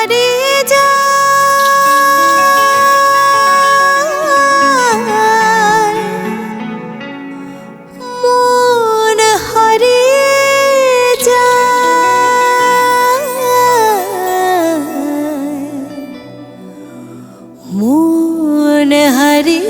পারে যা। মন হারে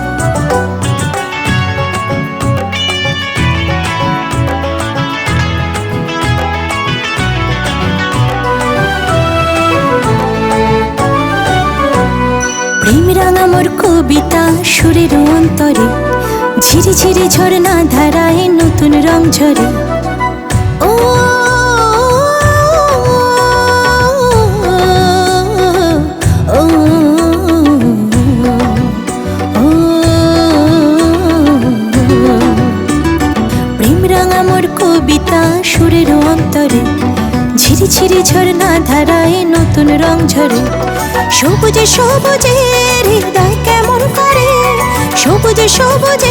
মোর কবিতা সুরের অন্তরে ঝিরি ঝিরি ঝর্ণা ধারায় নতুন রং ঝরে ও, প্রেম রাঙা মোর কবিতা সুরের অন্তরে ঝিরি ঝিরি ঝরনা ধারায় নতুন রং ঝরে। সবুজে সবুজে হৃদয় কেমন করে? সবুজে সবুজে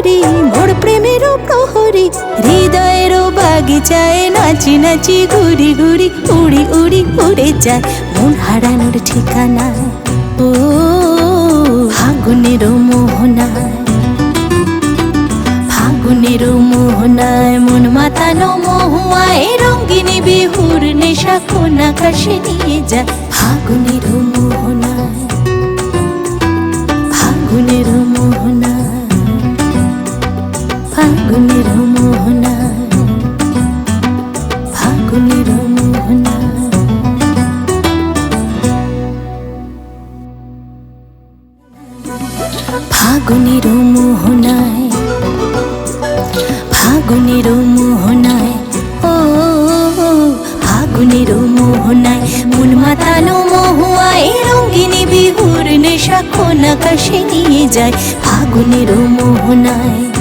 ভ্রমরে মোর প্রেমেরও প্রহরী হৃদয়েরও বাগিচায় নাচি নাচি ঘুরি ঘুরি, উড়ি উড়ি উড়ে যায় মন হারানোর ঠিকানা। ও, ফাগুনের মোহনায় ফাগুনের মোহনায় মন মাতানো মহুয়ায় রঙ্গিনী বিহুর নেশা কোন আকাশে নিয়ে যায় ফাগুনের মোহনায় ফাগুনের মোহনায়, ও আগুনের মোহনায়, মন মাতালো মহুয়ায় রঙ্গিনী বিহুর নেশা কোন আকাশে নিয়ে যায় ফাগুনের মোহনায়।